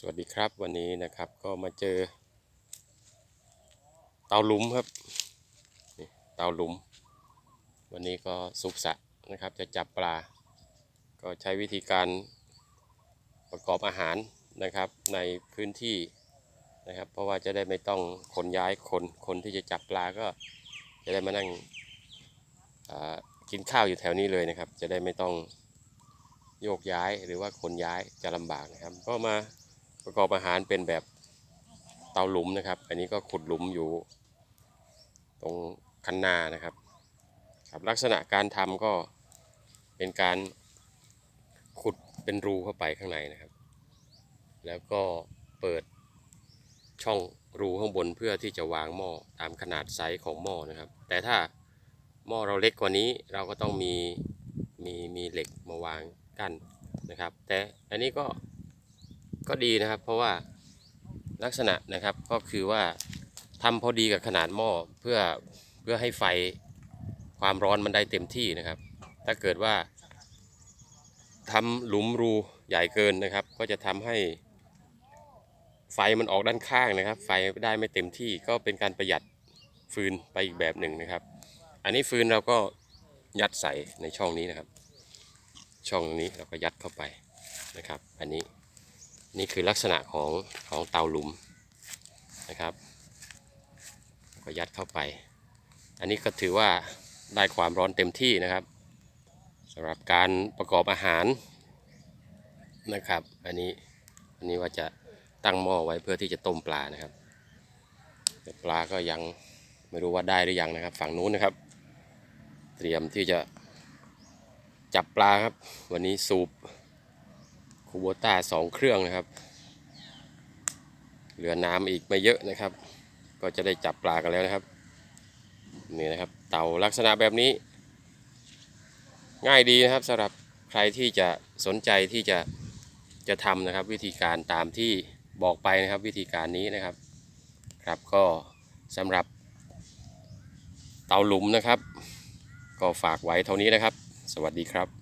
สวัสดีครับวันนี้นะครับก็มาเจอ เตาหลุมครับนี่เตาหลุม วันนี้ก็สุกสะนะครับ จะจับปลา ก็ใช้วิธีการประกอบอาหารนะครับ ในพื้นที่นะครับ เพราะว่าจะได้ไม่ต้องขนย้ายคนคนที่จะจับปลาก็จะได้มานั่งกินข้าวอยู่แถวนี้เลยนะครับ จะได้ไม่ต้องโยกย้ายหรือว่าขนย้ายจะลำบากนะครับ ก็มา ประกอบอาหารเป็นแบบเตาหลุมนะครับ อันนี้ก็ขุดหลุมอยู่ ตรงคันนานะครับครับ ลักษณะการทำก็เป็นการขุดเป็นรูเข้าไปข้างในนะครับ แล้วก็เปิดช่องรูข้างบนเพื่อที่จะวางหม้อตามขนาดไซส์ของหม้อนะครับ แต่ถ้าหม้อเราเล็กกว่านี้เราก็ต้องมีมีมีเหล็กมาวางกั้นนะครับ แต่อันนี้ก็ ก็ดีนะครับ เพราะว่าลักษณะนะครับก็คือว่าทำพอดีกับขนาดหม้อเพื่อเพื่อให้ไฟความร้อนมันได้เต็มที่นะครับ ถ้าเกิดว่าทำหลุมรูใหญ่เกินนะครับ ก็จะทำให้ ไฟมันออกด้านข้างนะครับ ไฟได้ไม่เต็มที่ก็เป็นการประหยัดฟืนไปอีกแบบหนึ่งนะครับ อันนี้ฟืนเราก็ยัดใส่ในช่องนี้นะครับ ช่องนี้เราก็ยัดเข้าไปนะครับ อันนี้ นี่คือลักษณะของของเตาหลุมนะครับ ก็ยัดเข้าไป อันนี้ก็ถือว่าได้ความร้อนเต็มที่นะครับสำหรับการประกอบอาหารนะครับ อันนี้อันนี้ว่าจะตั้งหม้อไว้เพื่อที่จะต้มปลานะครับ แต่ปลาก็ยังไม่รู้ว่าได้หรือยังนะครับ ฝั่งนู้นนะครับ เตรียมที่จะจับปลาครับ วันนี้สูบ คูโบต้าสองเครื่องนะครับ เหลือน้ำอีกไม่เยอะนะครับ ก็จะได้จับปลากันแล้วนะครับ นี่นะครับ เต่าลักษณะแบบนี้ ง่ายดีนะครับสำหรับใครที่จะสนใจที่จะจะทำนะครับ วิธีการตามที่บอกไปนะครับ วิธีการนี้นะครับ ครับก็สำหรับเตาหลุมนะครับ ก็ฝากไว้เท่านี้นะครับ สวัสดีครับ